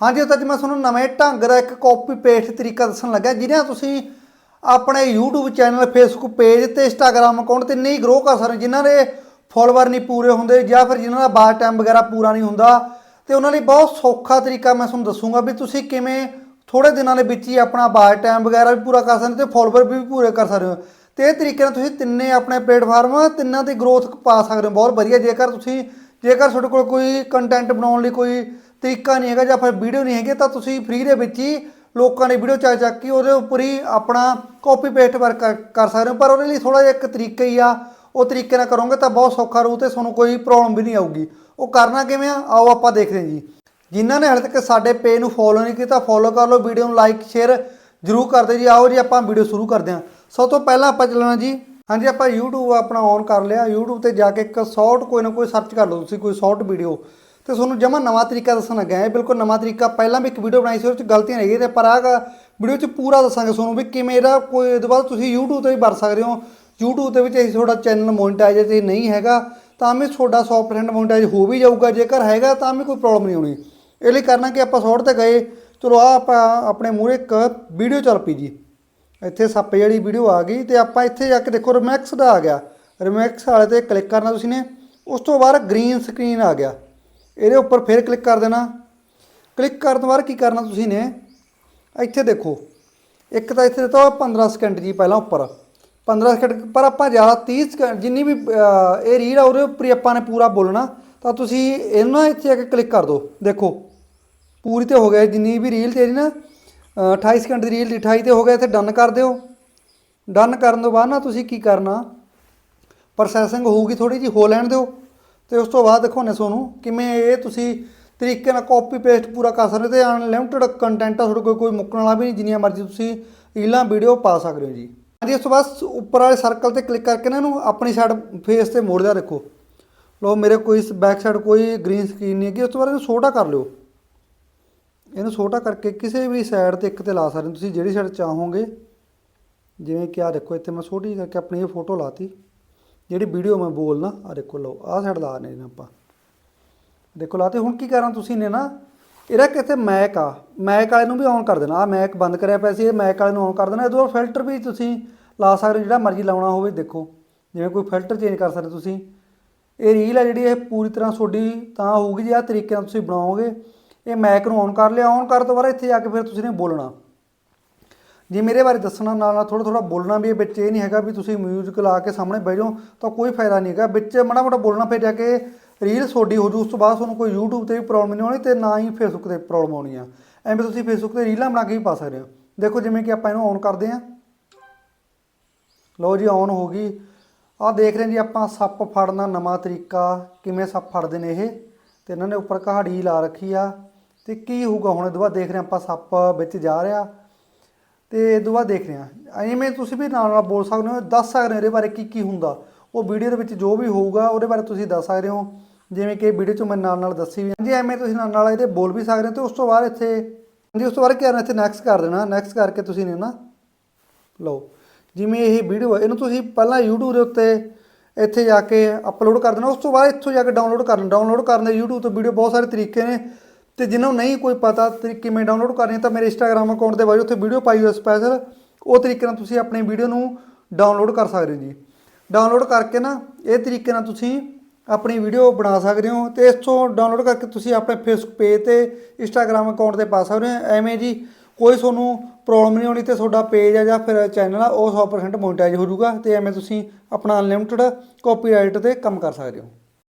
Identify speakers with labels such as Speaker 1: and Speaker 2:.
Speaker 1: ਹਾਂਜੀ ਤਾਂ ਅੱਜ ਮੈਂ ਤੁਹਾਨੂੰ ਨਵੇਂ ਢੰਗ ਦਾ ਇੱਕ ਕਾਪੀ ਪੇਸਟ ਤਰੀਕਾ ਦੱਸਣ ਲੱਗਾ ਜਿਹਨਾਂ ਤੁਸੀਂ ਆਪਣੇ YouTube ਚੈਨਲ Facebook ਪੇਜ ਤੇ Instagram ਅਕਾਊਂਟ ਤੇ ਨਹੀਂ ਗਰੋ ਕਰ ਸਕਦੇ ਜਿਨ੍ਹਾਂ ਦੇ ਫਾਲੋਅਰ ਨਹੀਂ ਪੂਰੇ ਹੁੰਦੇ ਜਾਂ ਫਿਰ ਜਿਨ੍ਹਾਂ ਦਾ ਬਾਰ ਟਾਈਮ ਵਗੈਰਾ ਪੂਰਾ ਨਹੀਂ ਹੁੰਦਾ। ਤੇ ਉਹਨਾਂ ਲਈ ਬਹੁਤ ਸੌਖਾ ਤਰੀਕਾ ਮੈਂ ਤੁਹਾਨੂੰ ਦੱਸੂਗਾ ਵੀ ਤੁਸੀਂ ਕਿਵੇਂ ਥੋੜੇ ਦਿਨਾਂ ਦੇ ਵਿੱਚ ਹੀ ਆਪਣਾ ਬਾਰ ਟਾਈਮ ਵਗੈਰਾ ਵੀ ਪੂਰਾ ਕਰ ਸਕਦੇ ਤੇ ਫਾਲੋਅਰ ਵੀ ਪੂਰੇ ਕਰ ਸਕਦੇ ਹੋ। ਤੇ ਇਹ ਤਰੀਕੇ ਨਾਲ ਤੁਸੀਂ ਤਿੰਨੇ ਆਪਣੇ ਪਲੇਟਫਾਰਮ ਤਿੰਨਾਂ ਦੀ ਗਰੋਥ ਪਾ ਸਕਦੇ ਹੋ, ਬਹੁਤ ਵਧੀਆ। ਜੇਕਰ ਤੁਸੀਂ ਜੇਕਰ ਤੁਹਾਡੇ ਕੋਲ ਕੋਈ ਕੰਟੈਂਟ ਬਣਾਉਣ ਲਈ ਕੋਈ ਤਰੀਕਾ ਨਹੀਂ ਹੈਗਾ ਜਾਂ ਫਿਰ ਵੀਡੀਓ ਨਹੀਂ ਹੈਗੀ, ਤਾਂ ਤੁਸੀਂ ਫ੍ਰੀ ਦੇ ਵਿੱਚ ਹੀ ਲੋਕਾਂ ਨੇ ਵੀਡੀਓ ਚੱਕ ਚੱਕ ਕੇ ਉਹਦੇ ਉੱਪਰ ਹੀ ਆਪਣਾ ਕਾਪੀ ਪੇਸਟ ਵਰਕ ਕਰ- ਕਰ ਸਕਦੇ ਹੋ। ਪਰ ਉਹਦੇ ਲਈ ਥੋੜਾ ਜਿਹਾ ਇੱਕ ਤਰੀਕਾ ਹੀ ਆ, ਉਹ ਤਰੀਕੇ ਨਾਲ ਕਰੋਗੇ ਤਾਂ ਬਹੁਤ ਸੌਖਾ ਰਹੂ ਤੇ ਤੁਹਾਨੂੰ ਕੋਈ ਪ੍ਰੋਬਲਮ ਵੀ ਨਹੀਂ ਆਊਗੀ। ਉਹ ਕਰਨਾ ਕਿਵੇਂ ਆ? ਆਓ ਆਪਾਂ ਦੇਖਦੇ ਹਾਂ ਜੀ। ਜਿਨ੍ਹਾਂ ਨੇ ਹਾਲੇ ਤੱਕ ਸਾਡੇ ਪੇਜ ਨੂੰ ਫੋਲੋ ਨਹੀਂ ਕੀਤਾ ਫੋਲੋ ਕਰ ਲਓ ਵੀਡੀਓ ਨੂੰ ਲਾਈਕ ਸ਼ੇਅਰ ਜਰੂਰ ਕਰਦੇ ਜੀ। ਆਓ ਜੀ ਆਪਾਂ ਵੀਡੀਓ ਸ਼ੁਰੂ ਕਰਦੇ ਹਾਂ। ਸਭ ਤੋਂ ਪਹਿਲਾਂ ਆਪਾਂ ਚੱਲਣਾ ਜੀ। ਹਾਂਜੀ, ਆਪਾਂ YouTube ਆਪਣਾ ਔਨ ਕਰ ਲਿਆ। YouTube ਤੇ ਜਾ ਕੇ ਇੱਕ ਸ਼ਾਰਟ ਕੋਈ ਨਾ ਕੋਈ ਸਰਚ ਕਰ ਲਓ ਤੁਸੀਂ, ਕੋਈ ਸ਼ਾਰਟ ਵੀਡੀਓ ਤੇ ਤੁਹਾਨੂੰ ਜਮਾ ਨਵਾਂ ਤਰੀਕਾ ਦੱਸਣ ਲੱਗਾ ਹੈ। ਬਿਲਕੁਲ ਨਵਾਂ ਤਰੀਕਾ। ਪਹਿਲਾਂ ਵੀ ਇੱਕ ਵੀਡੀਓ ਬਣਾਈ ਸੀ, ਉਹਦੇ ਚ ਗਲਤੀਆਂ ਹੈਗੀਆਂ ਤੇ ਪਰ ਆਹ ਵੀਡੀਓ ਚ ਪੂਰਾ ਦੱਸਾਂਗੇ ਤੁਹਾਨੂੰ ਵੀ ਕਿਵੇਂ ਇਹਦਾ ਕੋਈ ਇਹਦੇ ਬਾਅਦ ਤੁਸੀਂ YouTube ਤੇ ਵੀ ਵਰ ਸਕਦੇ ਹੋ। YouTube ਦੇ ਵਿੱਚ ਇਹ ਤੁਹਾਡਾ ਚੈਨਲ ਮੋਨਟਾਈਜ਼ ਤੇ ਨਹੀਂ ਹੈਗਾ, ਤਾਂ ਵੀ ਤੁਹਾਡਾ 100% ਮੋਨਟਾਈਜ਼ ਹੋ ਵੀ ਜਾਊਗਾ। ਜੇਕਰ ਹੈਗਾ, ਤਾਂ ਵੀ ਕੋਈ ਪ੍ਰੋਬਲਮ ਨਹੀਂ ਹੋਣੀ। ਇਹ ਲਈ ਕਰਨਾ ਕਿ ਆਪਾਂ ਸ਼ਾਰਟ ਤੇ ਗਏ। ਚਲੋ ਆ ਆਪਾਂ ਆਪਣੇ ਮੂਹਰੇ ਇੱਕ ਵੀਡੀਓ ਚੱਲ ਪਈ ਜੀ। ਇੱਥੇ ਸੱਪ ਜਿਹੜੀ ਵੀਡੀਓ ਆ ਗਈ ਤੇ ਆਪਾਂ ਇੱਥੇ ਜਾ ਕੇ ਦੇਖੋ ਰਿਮੈਕਸ ਦਾ ਆ ਗਿਆ। ਰਿਮੈਕਸ ਵਾਲੇ ਤੇ ਕਲਿੱਕ ਕਰਨਾ ਤੁਸੀਂ ਨੇ। ਉਸ ਤੋਂ ਬਾਅਦ ਗ੍ਰੀਨ ਸਕਰੀਨ ਆ ਗਿਆ। ਇਹਦੇ ਉੱਪਰ ਫਿਰ ਕਲਿੱਕ ਕਰ ਦੇਣਾ। ਕਲਿੱਕ ਕਰਨ ਤੋਂ ਬਾਅਦ ਕੀ ਕਰਨਾ ਤੁਸੀਂ ਨੇ? ਇੱਥੇ ਦੇਖੋ। ਇੱਕ ਤਾਂ ਇੱਥੇ ਦਿੱਤਾ ਹੋਇਆ 15 ਸਕਿੰਟ ਜੀ ਪਹਿਲਾਂ ਉੱਪਰ। 15 ਸਕਿੰਟ ਪਰ ਆਪਾਂ ਜ਼ਿਆਦਾ 30 ਸਕਿੰਟ ਜਿੰਨੀ ਵੀ ਇਹ ਰੀਡ ਆ ਉਹਦੇ ਉੱਪਰ ਹੀ ਆਪਾਂ ਨੇ ਪੂਰਾ ਬੋਲਣਾ। ਤਾਂ ਤੁਸੀਂ ਇਹਨਾਂ ਇੱਥੇ ਆ ਕੇ ਕਲਿੱਕ ਕਰ ਦਿਓ। ਦੇਖੋ। ਪੂਰੀ ਤੇ ਹੋ ਗਿਆ। ਜਿੰਨੀ ਵੀ ਰੀਲ ਤੇਰੀ ਨਾ, ਅਹ 28 ਸਕਿੰਟ ਦੀ ਰੀਲ ਦੀ 28 ਤੇ ਹੋ ਗਿਆ। ਇੱਥੇ ਡਨ ਕਰ ਦਿਓ। ਡਨ ਕਰਨ ਤੋਂ ਬਾਅਦ ਨਾ ਤੁਸੀਂ ਕੀ ਕਰਨਾ? ਪ੍ਰੋਸੈਸਿੰਗ ਹੋਊਗੀ ਥੋੜੀ ਜੀ ਹੋ ਲੈਣ ਦਿਓ। ਤੇ ਉਸ ਤੋਂ ਬਾਅਦ ਦਿਖਾਉਣੇ ਤੁਹਾਨੂੰ ਕਿਵੇਂ ਇਹ ਤੁਸੀਂ ਤਰੀਕੇ ਨਾਲ ਕਾਪੀ ਪੇਸਟ ਪੂਰਾ ਕਰ ਸਕਦੇ ਹੋ ਤੇ ਅਨਲਿਮਿਟਿਡ ਕੰਟੈਂਟ ਆ, ਤੁਹਾਡੇ ਕੋਲ ਕੋਈ ਮੁੱਕਣ ਵਾਲਾ ਵੀ ਨਹੀਂ, ਜਿੰਨੀਆਂ ਮਰਜ਼ੀ ਤੁਸੀਂ ਰੀਲਾਂ ਵੀਡੀਓ ਪਾ ਸਕਦੇ ਹੋ ਜੀ। ਹਾਂਜੀ, ਉਸ ਤੋਂ ਬਾਅਦ ਉੱਪਰ ਵਾਲੇ ਸਰਕਲ ਤੇ ਕਲਿੱਕ ਕਰਕੇ ਨਾ ਇਹਨੂੰ ਆਪਣੀ ਸਾਈਡ ਫੇਸ ਤੇ ਮੋੜਦਾ ਰੱਖੋ। ਲੋ ਮੇਰੇ ਕੋਈ ਬੈਕ ਸਾਈਡ ਕੋਈ ਗ੍ਰੀਨ ਸਕਰੀਨ ਨਹੀਂ ਹੈਗੀ, ਉਸ ਤੋਂ ਬਾਅਦ ਇਹਨੂੰ ਛੋਟਾ ਕਰ ਲਿਓ। ਇਹਨੂੰ ਛੋਟਾ ਕਰਕੇ ਕਿਸੇ ਵੀ ਸਾਈਡ ਤੇ ਇੱਕ ਤੇ ਲਾ ਸਕਦੇ ਹੋ, ਤੁਸੀਂ ਜਿਹੜੀ ਸਾਈਡ ਚਾਹੋਗੇ। ਜਿਵੇਂ ਕਿ ਆ ਦੇਖੋ, ਇੱਥੇ ਮੈਂ ਛੋਟੀ ਕਰਕੇ ਆਪਣੀ ਇਹ ਫੋਟੋ ਲਾਤੀ। ਜਿਹੜੀ ਵੀਡੀਓ ਮੈਂ ਬੋਲਣਾ ਆ ਦੇਖੋ ਲਓ, ਆਹ ਸਾਈਡ ਲਾ ਨੇ ਆਪਾਂ। ਦੇਖੋ ਲਾਤੇ ਹੁਣ ਕੀ ਕਰਾਂ ਤੁਸੀਂ ਨੇ ਨਾ ਇਹਦਾ ਕਿਤੇ ਮੈਕ ਆ ਮੈਕ ਵਾਲੇ ਨੂੰ ਵੀ ਔਨ ਕਰ ਦੇਣਾ ਆ ਮੈਕ ਬੰਦ ਕਰਿਆ ਪਿਆ ਸੀ, ਇਹ ਮੈਕ ਵਾਲੇ ਨੂੰ ਔਨ ਕਰ ਦੇਣਾ, ਇਹਦੇ ਬਾਅਦ ਫਿਲਟਰ ਵੀ ਤੁਸੀਂ ਲਾ ਸਕਦੇ ਹੋ, ਜਿਹੜਾ ਮਰਜ਼ੀ ਲਾਉਣਾ ਹੋਵੇ, ਦੇਖੋ, ਜਿਵੇਂ ਕੋਈ ਫਿਲਟਰ ਚੇਂਜ ਕਰ ਸਕਦੇ ਤੁਸੀਂ। ਇਹ ਰੀਲ ਹੈ ਜਿਹੜੀ, ਇਹ ਪੂਰੀ ਤਰ੍ਹਾਂ ਤੁਹਾਡੀ ਤਾਂ ਹੋਊਗੀ ਜੇ ਆਹ ਤਰੀਕੇ ਨਾਲ ਤੁਸੀਂ ਬਣਾਓਗੇ। ਇਹ ਮੈਕ ਨੂੰ ਔਨ ਕਰ ਲਿਆ ਔਨ ਕਰਨ ਤੋਂ ਬਾਅਦ ਇੱਥੇ ਜਾ ਕੇ ਫਿਰ ਤੁਸੀਂ ਨੇ ਬੋਲਣਾ। ਜੇ ਮੇਰੇ ਬਾਰੇ ਦੱਸਣਾ ਨਾਲ ਨਾਲ ਥੋੜਾ ਥੋੜਾ ਬੋਲਣਾ ਵੀ ਇਹ ਵਿੱਚ ਇਹ ਨਹੀਂ ਹੈਗਾ ਵੀ ਤੁਸੀਂ ਮਿਊਜ਼ਿਕ ਲਾ ਕੇ ਸਾਹਮਣੇ ਬਹਿ ਜਾਓ, ਤਾਂ ਕੋਈ ਫਾਇਦਾ ਨਹੀਂ ਹੈਗਾ। ਵਿੱਚ ਮਾੜਾ ਮੋਟਾ ਬੋਲਣਾ ਫਿਰ ਜਾ ਕੇ ਰੀਲ ਤੁਹਾਡੀ ਹੋ ਜੂ, ਉਸ ਤੋਂ ਬਾਅਦ ਤੁਹਾਨੂੰ ਕੋਈ YouTube ਤੇ ਵੀ ਪ੍ਰੋਬਲਮ ਨਹੀਂ ਆਉਣੀ ਤੇ ਨਾ ਹੀ Facebook ਤੇ ਪ੍ਰੋਬਲਮ ਆਉਣੀ ਆ ਐਵੇਂ ਤੁਸੀਂ Facebook ਤੇ ਰੀਲਾਂ ਬਣਾ ਕੇ ਵੀ ਪਾ ਸਕਦੇ ਹੋ। ਦੇਖੋ ਜਿਵੇਂ ਕਿ ਆਪਾਂ ਇਹਨੂੰ ਔਨ ਕਰਦੇ ਹਾਂ। ਲਓ ਜੀ ਔਨ ਹੋ ਗਈ। ਆਹ ਦੇਖ ਰਹੇ ਜੀ, ਆਪਾਂ ਸੱਪ ਫੜਨਾ ਨਵਾਂ ਤਰੀਕਾ, ਕਿਵੇਂ ਸੱਪ ਫੜਦੇ ਨੇ ਇਹ। ਤੇ ਇਹਨਾਂ ਨੇ ਉੱਪਰ ਕਹਾੜੀ ਲਾ ਰੱਖੀ ਆ। ਤੇ ਕੀ ਹੋਊਗਾ ਹੁਣ, ਇਹਦੇ ਬਾਅਦ ਦੇਖ ਰਹੇ ਹਾਂ ਆਪਾਂ ਸੱਪ ਵਿੱਚ ਜਾ ਰਿਹਾ। ਤੇ ਇਹ ਤੋਂ ਬਾਅਦ ਦੇਖ ਰਹੇ ਹਾਂ। ਐਵੇਂ ਤੁਸੀਂ ਵੀ ਨਾਲ ਨਾਲ ਬੋਲ ਸਕਦੇ ਹੋ, ਦੱਸ ਸਕਦੇ ਹੋ ਇਹਦੇ ਬਾਰੇ ਕੀ ਕੀ ਹੁੰਦਾ। ਉਹ ਵੀਡੀਓ ਦੇ ਵਿੱਚ ਜੋ ਵੀ ਹੋਊਗਾ, ਉਹਦੇ ਬਾਰੇ ਤੁਸੀਂ ਦੱਸ ਸਕਦੇ ਹੋ। ਜਿਵੇਂ ਕਿ ਵੀਡੀਓ 'ਚ ਮੈਂ ਨਾਲ ਨਾਲ ਦੱਸੀ ਵੀ ਹਾਂਜੀ ਐਵੇਂ ਤੁਸੀਂ ਨਾਲ ਨਾਲ ਇਹਦੇ ਬੋਲ ਵੀ ਸਕਦੇ ਹੋ, ਤੇ ਉਸ ਤੋਂ ਬਾਅਦ ਇੱਥੇ, ਹਾਂਜੀ, ਉਸ ਤੋਂ ਬਾਅਦ ਕੀ ਕਰਨਾ, ਇੱਥੇ ਨੈਕਸਟ ਕਰ ਦੇਣਾ। ਨੈਕਸਟ ਕਰਕੇ ਤੁਸੀਂ ਨੇ ਨਾ, ਲਓ। ਜਿਵੇਂ ਇਹ ਵੀਡੀਓ ਇਹਨੂੰ ਤੁਸੀਂ ਪਹਿਲਾਂ YouTube ਦੇ ਉੱਤੇ ਇੱਥੇ ਜਾ ਕੇ ਅਪਲੋਡ ਕਰ ਦੇਣਾ। ਉਸ ਤੋਂ ਬਾਅਦ ਇੱਥੋਂ ਜਾ ਕੇ ਡਾਊਨਲੋਡ ਕਰਨਾ ਡਾਊਨਲੋਡ ਕਰਨ ਦੇ YouTube ਤੋਂ ਵੀਡੀਓ ਬਹੁਤ ਸਾਰੇ ਤਰੀਕੇ ਨੇ। ਤੇ ਜਿਨ੍ਹਾਂ ਨੂੰ ਨਹੀਂ ਕੋਈ ਪਤਾ ਤਰੀਕੇ ਕਿਵੇਂ ਡਾਊਨਲੋਡ ਕਰਨੀ ਤਾਂ ਮੇਰੇ Instagram ਅਕਾਊਂਟ ਦੇ ਬਾਰੇ ਉੱਥੇ ਵੀਡੀਓ ਪਾਈ ਹੋਈ ਸਪੈਸ਼ਲ ਉਹ ਤਰੀਕੇ ਨਾਲ ਤੁਸੀਂ ਆਪਣੀ ਵੀਡੀਓ ਨੂੰ ਡਾਊਨਲੋਡ ਕਰ ਸਕਦੇ ਹੋ ਜੀ। ਡਾਊਨਲੋਡ ਕਰਕੇ ਨਾ ਇਹ ਤਰੀਕੇ ਨਾਲ ਤੁਸੀਂ ਆਪਣੀ ਵੀਡੀਓ ਬਣਾ ਸਕਦੇ ਹੋ ਤੇ ਇਸ ਤੋਂ ਡਾਊਨਲੋਡ ਕਰਕੇ ਤੁਸੀਂ ਆਪਣੇ ਫੇਸਬੁੱਕ ਪੇਜ ਤੇ Instagram ਅਕਾਊਂਟ ਤੇ ਪਾ ਸਕਦੇ ਹੋ। ਐਵੇਂ ਜੀ ਕੋਈ ਤੁਹਾਨੂੰ ਪ੍ਰੋਬਲਮ ਨਹੀਂ ਹੋਣੀ ਤੇ ਤੁਹਾਡਾ ਪੇਜ ਆ ਜਾਂ ਫਿਰ ਚੈਨਲ ਆ, ਉਹ 100% ਮੋਨਟਾਈਜ਼ ਹੋ ਜਾਊਗਾ ਤੇ ਐਵੇਂ ਤੁਸੀਂ ਆਪਣਾ ਅਨਲਿਮਿਟਿਡ ਕਾਪੀਰਾਈਟ ਤੇ ਕੰਮ ਕਰ ਸਕਦੇ ਹੋ।